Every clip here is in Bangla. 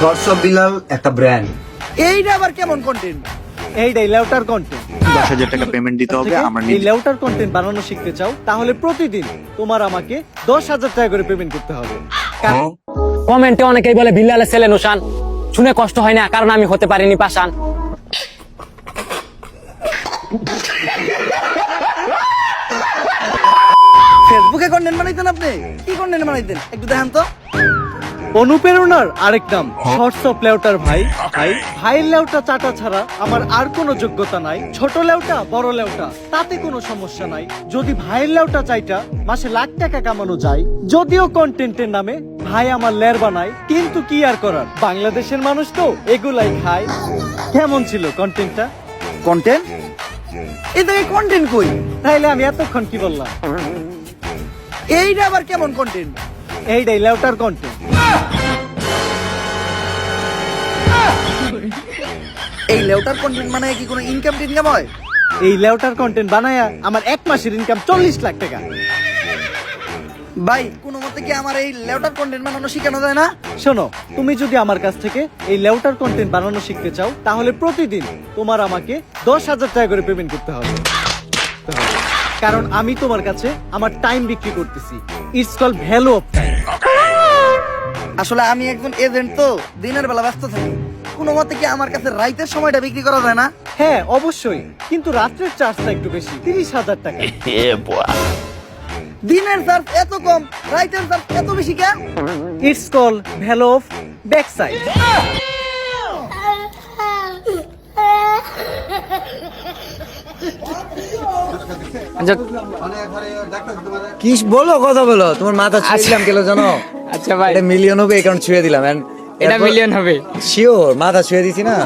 থটস অফ বিলাল একটা ব্র্যান্ড এইটা আবার কেমন কন্টেন্ট এইটাই লেউটার কন্টেন্ট দশ হাজার টাকা পেমেন্ট দিতে হবে আমরা এই লেউটার কন্টেন্ট বানানো শিখতে চাও তাহলে প্রতিদিন তোমার আমাকে দশ হাজার টাকা করে পেমেন্ট করতে হবে। কারণ কমেন্টে অনেকেই বলে বিল্লালের ছেলে নুসান। শুনে কষ্ট হয় না কারণ আমি হতে পারিনি পাশান ফেসবুকে কন্টেন্ট বানাইতেন আপনি? কি কন্টেন্ট বানাইতেন? একটু দেখান তো। অনুপ্রেরণার আরেক নাম। শর্টস অফ লেউটার ভাই। ভাই ভাইয়ের লেউটা চাটা ছাড়া আমার আর কোনো যোগ্যতা নাই। ছোট লেউটা বড় লেউটা তাতে কোনো সমস্যা নাই। যদি ভাইয়ের লেউটা চাইটা মাসে লাখ টাকা কামানো যায়। যদিও কন্টেন্টের নামে ভাই আমার লের বানায় কিন্তু কি আর করার? বাংলাদেশের মানুষ তো এগুলাই খায়। কেমন ছিল কন্টেন্টটা কন্টেন্ট এই থেকে কন্টেন্ট কই? তাইলে আমি এতক্ষণ কি বললাম? এইটা আবার কেমন কন্টেন্ট এইটাই লেউটার কন্টেন্ট এই লেউটার কন্টেন্ট মানে কি কোনো ইনকাম টিনকাম হয়? এই লেউটার কন্টেন্ট বানায়া আমার এক মাসের ইনকাম চল্লিশ লাখ টাকা। ভাই কোনো মতে কি আমার এই লেউটার কন্টেন্ট বানানো শেখানো যায় না? শোনো তুমি যদি আমার কাছ থেকে এই লেউটার কন্টেন্ট বানানো শিখতে চাও তাহলে প্রতিদিন তোমার আমাকে দশ হাজার টাকা করে পেমেন্ট করতে হবে। কারণ আমি তোমার কাছে আমার টাইম বিক্রি করতেছি। It's call value of time আসলে আমি একজন এজেন্ট তো দিনের বেলা ব্যস্ত থাকি। কোনো মতে কি আমার কাছে রাইতের সময়টা বিক্রি করা যায় না? হ্যাঁ অবশ্যই। কিন্তু রাত্রের চার্জটা একটু বেশি তিরিশ হাজার টাকা। দিনের চার্জ এত কম রাইতের চার্জ এত বেশি কেন? It's call value of back side কি বলো কথা বলো। তোমার মাথা ছুঁয়ে দিলাম কেন জানো? আচ্ছা ভাই। এটা মিলিয়ন হবে অ্যাকাউন্ট ছুঁয়ে দিলাম এটা মিলিয়ন হবে। শিওর মাথা ছুঁয়ে দিছি না।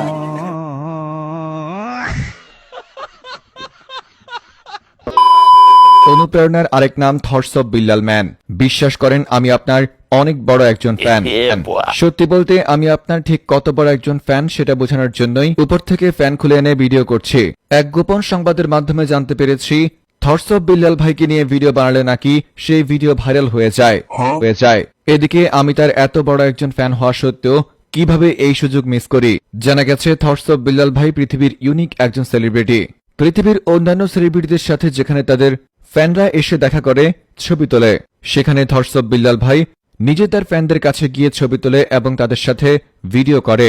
অনুপ্রেরণার আরেক নাম থটস অফ বিল্লাল ম্যান। বিশ্বাস করেন আমি আপনার অনেক বড় একজন ফ্যান সত্যি বলতে আমি আপনার ঠিক কত বড় একজন ফ্যান সেটা বোঝানোর জন্যই উপর থেকে ফ্যান খুলে এনে ভিডিও করছি। এক গোপন সংবাদের মাধ্যমে জানতে পেরেছি থটস অফ বিল্লাল ভাইকে নিয়ে ভিডিও বানালে নাকি সেই ভিডিও ভাইরাল হয়ে যায়। হয়ে যায়। এদিকে আমি তার এত বড় একজন ফ্যান হওয়া সত্ত্বেও কীভাবে এই সুযোগ মিস করি? জানা গেছে থটস অফ বিল্লাল ভাই পৃথিবীর ইউনিক একজন সেলিব্রিটি পৃথিবীর অন্যান্য সেলিব্রিটিদের সাথে যেখানে তাদের ফ্যানরা এসে দেখা করে, ছবি তোলে। সেখানে থটস অফ বিল্লাল ভাই নিজে তার ফ্যানদের কাছে গিয়ে ছবি তোলে এবং তাদের সাথে ভিডিও করে।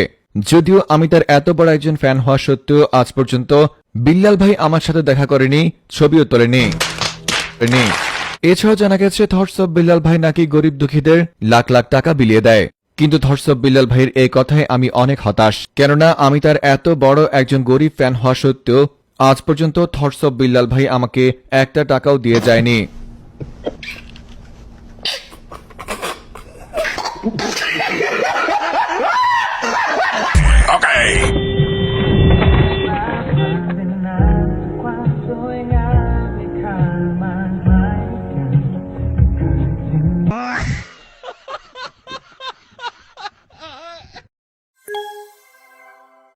যদিও আমি তার এত বড় একজন ফ্যান হওয়া সত্ত্বেও আজ পর্যন্ত বিল্লাল ভাই আমার সাথে দেখা করেনি, ছবিও তোলেনি। এছাড়া জানা গেছে ধর্ষব বিল্লাল ভাই নাকি গরিব দুঃখীদের লাখ লাখ টাকা বিলিয়ে দেয়। কিন্তু ধর্ষব বিল্লাল ভাইয়ের এই কথায় আমি অনেক হতাশ। কেননা আমি তার এত বড় একজন গরিব ফ্যান হওয়া সত্ত্বেও আজ পর্যন্ত ধর্ষব বিল্লাল ভাই আমাকে একটা টাকাও দিয়ে যায়নি। Okay. Bye.